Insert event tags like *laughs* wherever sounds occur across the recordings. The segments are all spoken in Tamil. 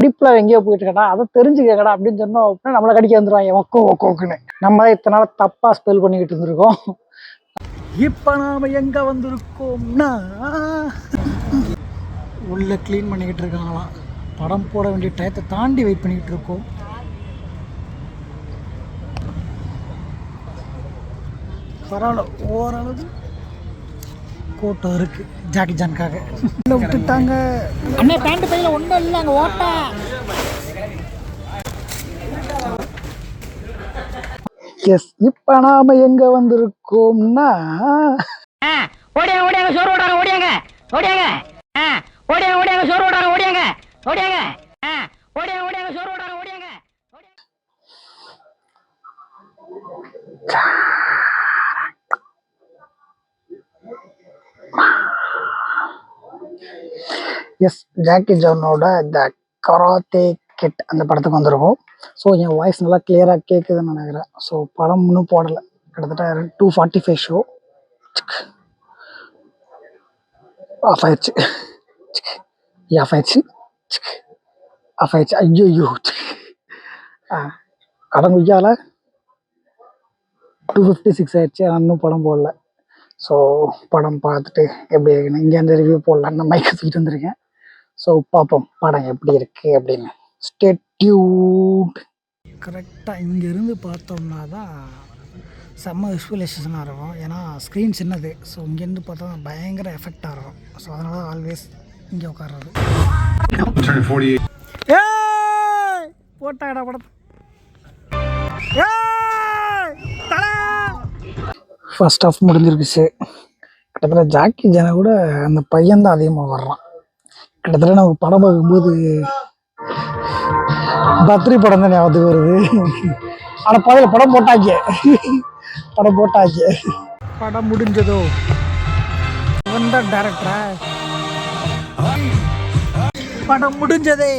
பிடிப்பில் எங்கேயோ போயிட்டு இருக்கடா அதை தெரிஞ்சுக்கடா அப்படின்னு சொன்னோம் அப்படின்னா நம்மளை கடிக்க வந்துடுவாங்க ஒக்கோ ஒக்கோக்குன்னு நம்ம தான் இத்தனை நாள் தப்பாக ஸ்பெல் பண்ணிக்கிட்டு இருந்திருக்கோம். இப்போ நாம எங்க வந்திருக்கோம்னா? உள்ள க்ளீன் பண்ணிக்கிட்டு இருக்காங்களாம். படம் போட வேண்டிய டயத்தை தாண்டி வெயிட் பண்ணிக்கிட்டு இருக்கோம். பரவாயில்ல ஓரளவு கூட்டம் இருக்கு. ஜாக்கி ஜான்காக. விட்டுட்டாங்க. அண்ணே பேண்ட் பையில ஒன்றும் இல்லை அங்கே ஓட்டா. எஸ் இப்போ நாம எங்க வந்திருக்கோம்னா? ஓடியாங்க ஓடியாங்க சோறு ஓடாங்க ஓடியாங்க ஓடியாங்க. ஆ, ஓடியாங்க ஓடியாங்க சோறு ஓடாங்க ஓடியாங்க ஓடியாங்க ஓடியாங்க சோறு ஓடாங்க ஓடியாங்க எஸ் ஜாக்கி ஜானோட த கராத்தே கிட் அந்த படத்துக்கு வந்திருக்கும். ஸோ என் வாய்ஸ் நல்லா கிளியராக கேட்குதுன்னு நினைக்கிறேன். ஸோ படம் இன்னும் போடலை. கிட்டத்தட்ட two forty five show off ஆயிடுச்சு. ஆஃப் ஆயிடுச்சு. ஆஃப் ஆயிடுச்சு. ஐயோ ஐயோ கடன் குய்யால டூ ஃபிஃப்டி சிக்ஸ் ஆயிடுச்சு இன்னும் படம் போடல. ஸோ படம் பார்த்துட்டு எப்படி இருக்குன்னு இங்கேருந்து ரிவ்யூ போடலான்னு மைக்கை தூக்கிட்டு வந்திருக்கேன். ஸோ பார்ப்போம் படம் எப்படி இருக்கு அப்படின்னு. ஸ்டெட்யூட் கரெக்டாக இங்கேருந்து பார்த்தோம்னா தான் செம்ம விஸ்வலைசேஷனாக இருக்கும். ஏன்னா ஸ்க்ரீன் சின்னது. ஸோ இங்கேருந்து பார்த்தா பயங்கர எஃபெக்டாக இருக்கும். ஸோ அதனால தான் ஆல்வேஸ் இங்கே உட்கார்றது. Turn 48. ஏய்! போட்டாடா படத்தை ஃபர்ஸ்ட் ஆஃப் முடிஞ்சிருக்குச்சு கிட்டத்தட்ட ஜாக்கி ஜன கூட அந்த பையன் தான் அதிகமாக வர்றான். கிட்டத்தட்ட நம்ம படம் பார்க்கும்போது பத்ரி படம் தான் ஞாபகத்துக்கு வருது. ஆனால் பழைய படம் போட்டாச்சு. படம் போட்டாச்சு. படம் முடிஞ்சதோ? இவன் தான் டேரக்டரா படம் முடிஞ்சதே?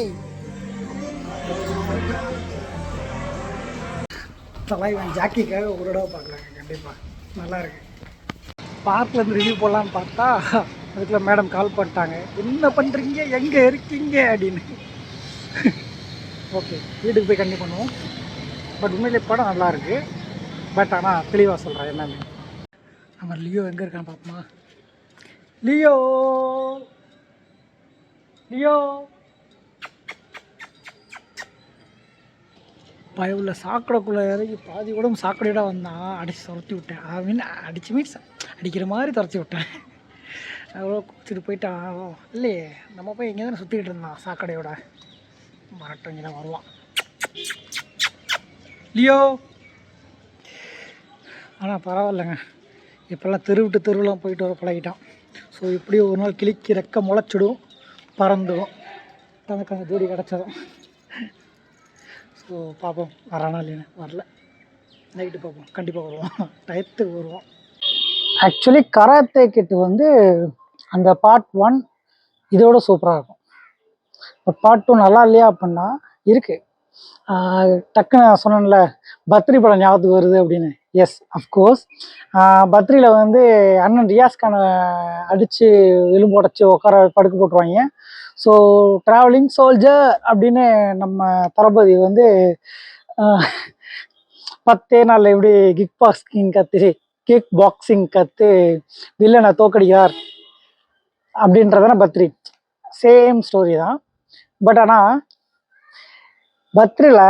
தலைவன் ஜாக்கிக்காக ஒரு தடவை பார்க்குறாங்க கண்டிப்பாக நல்லா இருக்கு. பார்க்கில் இருந்து ரிவ்யூ போடலான்னு பார்த்தா அதுக்குள்ளே மேடம் கால் பண்ணிட்டாங்க. என்ன பண்ணுறீங்க எங்கே இருக்கீங்க? அப்படின்னு. ஓகே வீட்டுக்கு போய் கண்டிப்பாக பண்ணுவோம். பட் உண்மையிலே படம் நல்லாயிருக்கு பட் ஆனால் தெளிவாக சொல்கிறேன் என்னன்னு. நம்ம லியோ எங்கே இருக்கான் பார்ப்போமா. லியோ! லியோ! பயவுள்ள சாக்கடைக்குள்ளே இறங்கி பாதி உடம்பு சாக்கடையோட வந்தான். அடித்து துரத்தி விட்டேன். ஐ மீன் அடித்து மீன்ஸ் அடிக்கிற மாதிரி துரத்தி விட்டேன். அவ்வளோ குடிச்சிட்டு போயிட்டான் இல்லையே நம்ம போய் எங்கே தானே சுற்றிக்கிட்டு இருந்தான் சாக்கடையோட. மரட்டம் இங்கே தான் வருவான். லியோ! ஆனால் பரவாயில்லைங்க. இப்போல்லாம் தெரு விட்டு தெருவெலாம் போயிட்டு வர பழகிட்டான். ஸோ இப்படியும் ஒரு நாள் கிளிக்கு ரெக்க முளைச்சிடும் பறந்துடும். தனக்கு அந்த ஜோடி கிடச்சதும். ஸோ பார்ப்போம் வரானா இல்லைன்னு வரல. நைட்டு பார்ப்போம் கண்டிப்பாக வருவோம் டயத்துக்கு வருவோம் ஆக்சுவலி கராத்தே கிட்டு வந்து அந்த பார்ட் ஒன் இதோட சூப்பராக இருக்கும். இப்போ பார்ட் டூ நல்லா இல்லையா அப்படின்னா இருக்கு. டக்குன்னு நான் சொன்னேன்ல பத்ரி படம் ஞாபகத்துக்கு வருது அப்படின்னு. எஸ் அஃப்கோர்ஸ் பத்ரியில் வந்து அண்ணன் ரியாஸ்கான அடித்து எலும்பு உடச்சி உட்கார படுக்க போட்டுருவாங்க. ஸோ ட்ராவலிங் சோல்ஜர் அப்படின்னு நம்ம தளபதி வந்து பத்தே நாளில் எப்படி கிக் பாக்ஸிங் கற்று கிக் பாக்ஸிங் கற்று வில்லனை தோக்கடியார் அப்படின்றதான பத்ரி சேம் ஸ்டோரி தான். பட் ஆனால் பத்ரியில்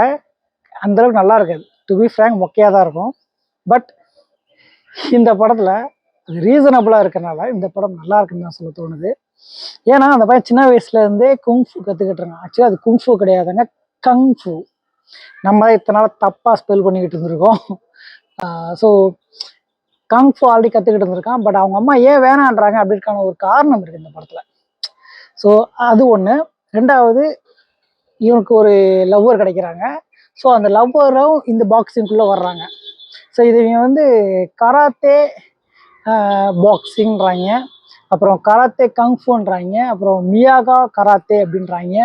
அந்தளவுக்கு நல்லா இருக்காது. டு பி ஃப்ரேங்க் மொக்கையாக தான் இருக்கும். பட் இந்த படத்தில் அது ரீசனபிளாக இருக்கறனால இந்த படம் நல்லா இருக்குன்னு தான் சொல்ல தோணுது. ஏன்னா அந்த பையன் சின்ன வயசுலேருந்தே குங்ஃபு கற்றுக்கிட்டு இருக்கான் ஆக்சுவலி அது குங்ஃபு கிடையாதுங்க கங்ஃபு நம்ம இத்தனை நாள் தப்பாக ஸ்பெல் பண்ணிக்கிட்டு இருந்திருக்கோம். *laughs* ஸோ கங்ஃபு ஆல்ரெடி கற்றுக்கிட்டு இருந்திருக்கான். பட் அவங்க அம்மா ஏன் வேணான்றாங்க அப்படின்னுக்கான ஒரு காரணம் இருக்குது இந்த படத்தில். ஸோ அது ஒன்று ரெண்டாவது இவனுக்கு ஒரு லவ்வர் கிடைக்கிறாங்க. ஸோ அந்த லவ்வரும் இந்த பாக்ஸிங்குள்ளே வர்றாங்க. ஸோ இது இவங்க வந்து கராத்தே பாக்ஸிங்கிறாங்க அப்புறம் கராத்தே கங்ஃபுன்றாங்க அப்புறம் மியாகா கராத்தே அப்படின்றாங்க.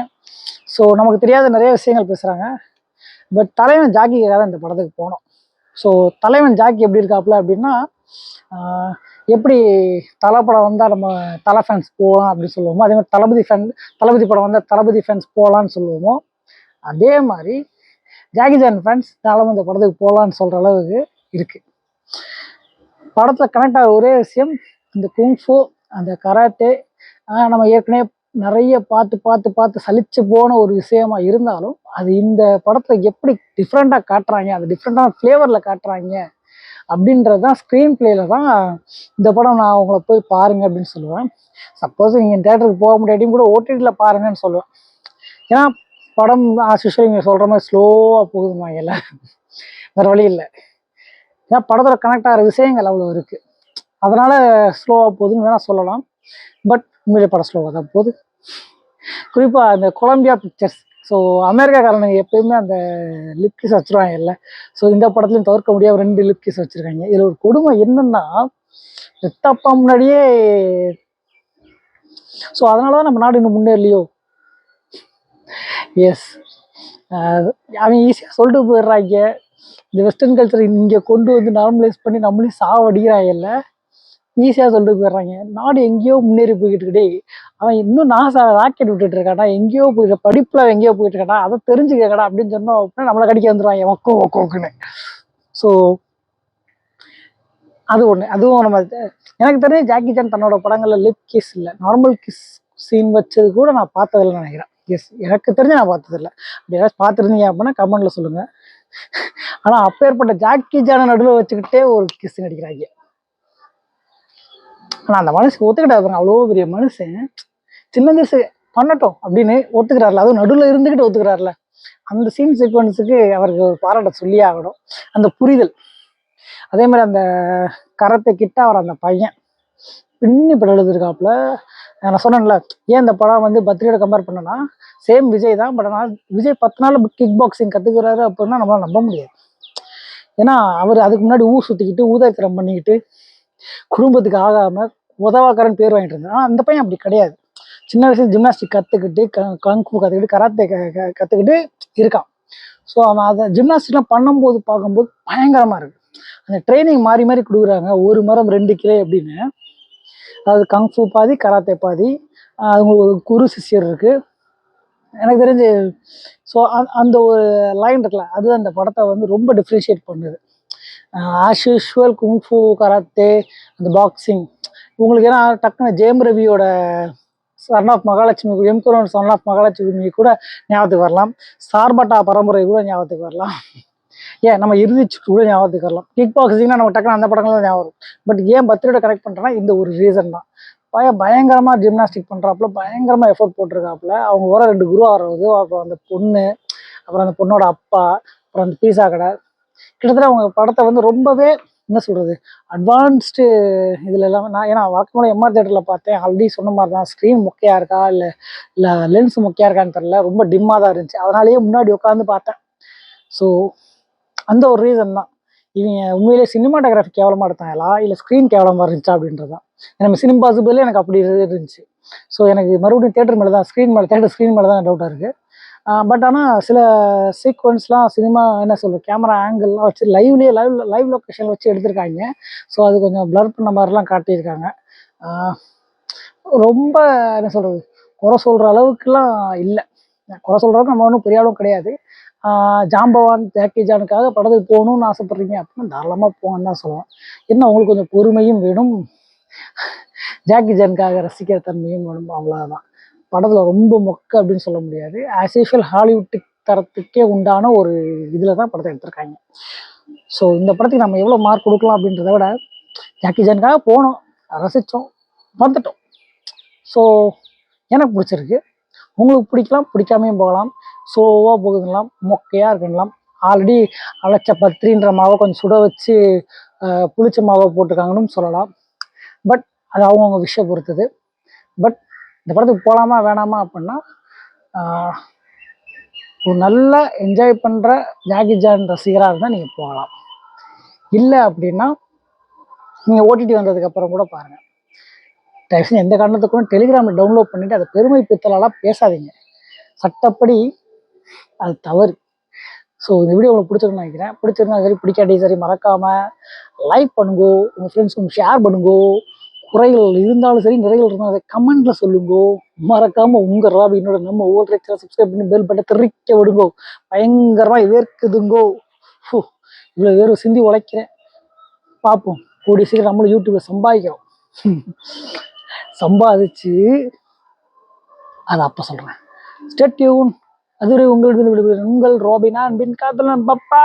ஸோ நமக்கு தெரியாத நிறைய விஷயங்கள் பேசுகிறாங்க பட் தலைவன் ஜாக்கிக்காக தான் இந்த படத்துக்கு போனோம் ஸோ தலைவன் ஜாக்கி எப்படி இருக்காப்புல அப்படின்னா எப்படி தலை படம் வந்தால் நம்ம தலை ஃபேன்ஸ் போகலாம் அப்படின்னு சொல்லுவோமோ அதே மாதிரி தளபதி ஃபேன் தளபதி படம் வந்தால் தளபதி ஃபேன்ஸ் போகலான்னு சொல்லுவோமோ அதே மாதிரி ஜாகிஜான் ஃபேன்ஸ் தாராளமாக இந்த படத்துக்கு போகலான்னு சொல்கிற அளவுக்கு இருக்குது படத்தில் கனெக்ட் ஆகிற ஒரே விஷயம் இந்த குங்ஃபோ அந்த கராத்தே நம்ம ஏற்கனவே நிறைய பார்த்து பார்த்து பார்த்து சலிச்சு போன ஒரு விஷயமா இருந்தாலும் அது இந்த படத்தில் எப்படி டிஃப்ரெண்ட்டாக காட்டுறாங்க அது டிஃப்ரெண்ட்டான ஃப்ளேவரில் காட்டுறாங்க அப்படின்றது தான் ஸ்க்ரீன் பிளேல தான் இந்த படம் நான் அவங்கள போய் பாருங்க அப்படின்னு சொல்லுவேன். சப்போஸ் நீங்கள் தேட்டருக்கு போக முடியாட்டியும் கூட ஓடிடியில் பாருங்கன்னு சொல்லுவேன். ஏன்னா படம் ஆசிஷுவல் நீங்கள் சொல்கிற மாதிரி ஸ்லோவாக போகுதுமாங்கல்ல வேறு வழி இல்லை. ஏன்னா படத்தில் கனெக்ட் ஆகிற விஷயங்கள் அவ்வளோ இருக்குது அதனால் ஸ்லோவாக போகுதுன்னு வேணால் சொல்லலாம். பட் உண்மையிலே படம் ஸ்லோவாக தான் போகுது. குறிப்பாக அந்த கொலம்பியா பிக்சர்ஸ் ஸோ அமெரிக்காக்காரனுங்க எப்பயுமே அந்த லிப் கிஸ் வச்சுருவாங்கல்ல ஸோ இந்த படத்துலையும் தவிர்க்க முடியாத ரெண்டு லிப் கிஸ் வச்சுருக்காங்க. இதில் ஒரு கொடுமை என்னன்னா பெத்தப்பா முன்னாடியே ஸோ அதனால தான் நம்ம நாடு இன்னும் முன்னேறலையோ? எஸ் அவன் ஈஸியாக சொல்லிட்டு போயிடுறாங்க. இந்த வெஸ்டர்ன் கல்ச்சர் இங்கே கொண்டு வந்து நார்மலைஸ் பண்ணி நம்மளையும் சாவடிக்கிறாங்கல்ல ஈஸியாக சொல்லிட்டு போயிடுறாங்க. நாடு எங்கேயோ முன்னேறி போய்கிட்டு அவன் இன்னும் நாசா ராக்கெட் விட்டுட்டு இருக்காடா எங்கேயோ போயிட்டு படிப்புல எங்கேயோ போயிட்டு இருக்காடா அதை தெரிஞ்சுக்கடா அப்படின்னு சொன்னோம் அப்படின்னா நம்மளை கடிக்க வந்துருவாங்க ஒக்கோ ஒக்கோக்குன்னு ஸோ அது ஒன்று அதுவும் நம்ம எனக்கு தெரிஞ்ச ஜாக்கி சான் தன்னோட படங்களில் லிப் கிஸ் இல்லை. நார்மல் கிஸ் சீன் வச்சது கூட நான் பார்த்ததில்ல நினைக்கிறேன். எஸ் எனக்கு தெரிஞ்சு நான் பார்த்ததில்ல. அப்படி யாராச்சும் பார்த்துருந்தீங்க அப்படின்னா கமெண்ட்ல சொல்லுங்க. ஆனால் அப்பேற்பட்ட ஜாக்கி ஜானை நடுவில் வச்சுக்கிட்டே ஒரு கிஸ் நடிக்கிறாங்க. ஆனால் அந்த மனுஷன் ஒத்துக்கிட்டாரு பாருங்க. அவ்வளோ பெரிய மனுஷன். சின்ன வயசு பண்ணட்டும் அப்படின்னு ஒத்துக்கிறாருல அதுவும் நடுவில் இருந்துக்கிட்டு ஒத்துக்கிறாருல அந்த சீன் சீக்வன்ஸுக்கு அவருக்கு ஒரு பாராட்ட சொல்லியே ஆகணும். அந்த புரிதல். அதே மாதிரி அந்த கரத்தை கிட்ட அவர் அந்த பையன். பின்னி படம் எழுதியிருக்காப்புல. நான் சொன்னேன்ல ஏன் இந்த படம் வந்து பத்ரியோட கம்பேர் பண்ணனா? சேம் விஜய் தான் பட் ஆனால் விஜய் பத்து நாள் கிக் பாக்ஸிங் கற்றுக்கிறாரு அப்படின்னா நம்மளால நம்ப முடியாது. ஏன்னா அவர் அதுக்கு முன்னாடி ஊர் சுற்றிக்கிட்டு ஊதாக்கிரம் பண்ணிக்கிட்டு குடும்பத்துக்கு ஆகாமல் உதவாக்காரன் பேர் வாங்கிட்டு இருந்தான். ஆனால் அந்த பையன் அப்படி கிடையாது. சின்ன வயசுல ஜிம்னாஸ்டிக் கற்றுக்கிட்டு கங்கு கற்றுக்கிட்டு கராத்தே கற்றுக்கிட்டு இருக்கான். ஸோ அவன் அதை ஜிம்னாஸ்டிக்லாம் பண்ணும்போது பார்க்கும்போது பயங்கரமாக இருக்கு. அந்த ட்ரைனிங் மாறி மாறி கொடுக்குறாங்க. ஒரு மரம் ரெண்டு கிளை அப்படின்னு. அதாவது கங்ஃபு பாதி கராத்தே பாதி. அவங்களுக்கு ஒரு குரு சிஷியர் இருக்கு. எனக்கு தெரிஞ்சு ஸோ அந்த ஒரு லைன் இருக்குல்ல அது அந்த படத்தை வந்து ரொம்ப டிஃப்ரென்ஷியேட் பண்ணுது. As usual kung fu karate அந்த பாக்ஸிங் உங்களுக்கு ஏன்னா டக்குன்னு Jayam ரவியோட son of Mahalakshmi M Kumaran son of Mahalakshmi கூட ஞாபகத்துக்கு வரலாம். சார்பட்டா பரம்பரை கூட ஞாபகத்துக்கு வரலாம். ஏன் நம்ம இறுதிச்சு கூட ஞாபகத்துக்கு வரலாம். கிக் பாக்ஸிங்னா நம்ம டக்குன்னு அந்த படங்கள் ஞாபகம் பட் ஏன் பர்த்டே கனெக்ட் பண்ணுறேன்னா இந்த ஒரு ரீசன் தான். பய பயங்கரமாக ஜிம்னாஸ்டிக் பண்ணுறாப்புல பயங்கரமாக எஃபோர்ட் போட்டிருக்காப்புல. அவங்க வர ரெண்டு குரு ஆறது அப்புறம் அந்த பொண்ணு அப்புறம் அந்த பொண்ணோட அப்பா அப்புறம் அந்த பீஸா கடை கிட்டத்தட்ட அவங்க படத்தை வந்து ரொம்பவே என்ன சொல்கிறது அட்வான்ஸ்டு இதில் எல்லாமே நான் ஏன்னா வாக்குமூலம் எம்ஆர் தேட்டரில் பார்த்தேன். ஆல்ரெடி சொன்ன மாதிரி தான். ஸ்க்ரீன் முக்கியாக இருக்கா? இல்லை இல்லை லென்ஸ் முக்கியாக இருக்கான்னு தெரில ரொம்ப டிம்மாக தான் இருந்துச்சு. அதனாலேயே முன்னாடி உட்காந்து பார்த்தேன். ஸோ அந்த ஒரு ரீசன் தான். இவங்க உண்மையிலேயே சினிமாட்டோகிராஃபி கேவலமாக எடுத்தாங்களா? இல்லை ஸ்க்ரீன் கேவலமாக இருந்துச்சா அப்படின்றது தான். நம்ம சினிமா பாசிபிள் எனக்கு அப்படி இருந்துச்சு. ஸோ எனக்கு மறுபடியும் தேட்டர் மேலே தான் ஸ்க்ரீன் மேலே தேட்டர் ஸ்க்ரீன் மேலே தான் டவுட்டாக இருக்குது பட் ஆனால் சில சீக்வன்ஸ்லாம் சினிமா என்ன சொல்கிறது கேமரா ஆங்கிள்லாம் வச்சு லைவ்லேயே லைவ் லைவ் லொக்கேஷன் வச்சு எடுத்திருக்காங்க. ஸோ அது கொஞ்சம் ப்ளர் பண்ண மாதிரிலாம் காட்டியிருக்காங்க. ரொம்ப என்ன சொல்கிறது குறை சொல்கிற அளவுக்குலாம் இல்லை. குறை சொல்கிறவங்க நம்ம ஒன்றும் பெரிய அளவும் கிடையாது. ஜாம்பவான் ஜாக்கி ஜானுக்காக படத்துக்கு போகணும்னு ஆசைப்பட்றீங்க அப்படின்னா தாராளமாக போங்கன்னு தான் சொல்லுவேன். என்ன அவங்களுக்கு கொஞ்சம் பொறுமையும் வேணும். ஜாக்கி ஜானுக்காக ரசிக்கிற தன்மையும் வேணும் அவ்வளோதான் படத்தில் ரொம்ப மொக்க அப்படின்னு சொல்ல முடியாது. ஆஸ் யூஷுவல் ஹாலிவுட் தரத்துக்கே உண்டான ஒரு இதில் தான் படத்தை எடுத்திருக்காங்க. ஸோ இந்த படத்துக்கு நம்ம எவ்வளோ மார்க் கொடுக்கலாம் அப்படின்றத விட ஜாக்கி ஜான்காக போனோம் ரசித்தோம் வந்துட்டோம் ஸோ எனக்கு பிடிச்சிருக்கு. உங்களுக்கு பிடிக்கலாம் பிடிக்காமையும் போகலாம். ஸ்லோவாக போகுதுலாம் மொக்கையாக இருக்குங்களாம். ஆல்ரெடி அழைச்ச பத்திரின்ற மாவை கொஞ்சம் சுட வச்சு புளிச்ச மாவை போட்டிருக்காங்கன்னு சொல்லலாம். பட் அது அவங்கவுங்க விஷயம் பொறுத்தது. பட் இந்த படத்துக்கு போகலாமா வேணாமா அப்படின்னா ஒரு நல்ல என்ஜாய் பண்ணுற ஜாக்கி ஜான் ரசிகராக இருந்தால் நீங்கள் போகலாம். இல்லை அப்படின்னா நீங்கள் ஓடிடி வந்ததுக்கப்புறம் கூட பாருங்கள் தயவுசெய்து எந்த காரணத்துக்கும் டெலிகிராமில் டவுன்லோட் பண்ணிவிட்டு அதை பெருமை பித்தலாலாம் பேசாதீங்க. சட்டப்படி அது தவறு. ஸோ இந்த வீடியோ உங்களுக்கு பிடிச்சிருக்குன்னு நினைக்கிறேன். பிடிச்சிருந்தா சரி பிடிக்காட்டி சரி மறக்காமல் லைக் பண்ணுங்கோ. உங்கள் ஃப்ரெண்ட்ஸுக்கு ஷேர் பண்ணுங்கோ. குறைகள் இருந்தாலும் சரி நிறைகள் இருந்தாலும் அதை கமெண்ட்ல சொல்லுங்கோ. மறக்காம உங்க ராபினோட நம்ம ஒவ்வொரு ரெக்டரை சப்ஸ்கிரைப் பண்ணி பெல் பட்டை திரிக்க விடுங்கோ. பயங்கரமா வேர்க்குதுங்கோ ஃபு, இவ்வளவு வேர்வை சிந்தி உழைக்கிறேன். பார்ப்போம் கூடிய சீக்கிரம் நம்மளும் யூடியூப்ல சம்பாதிக்கிறோம். சம்பாதிச்சு அதை அப்ப சொல்றேன். ஸ்டேட்யூன் அதுவரை உங்களிடம் உங்கள் ரோபினா அன்பின் காதலன் பப்பா.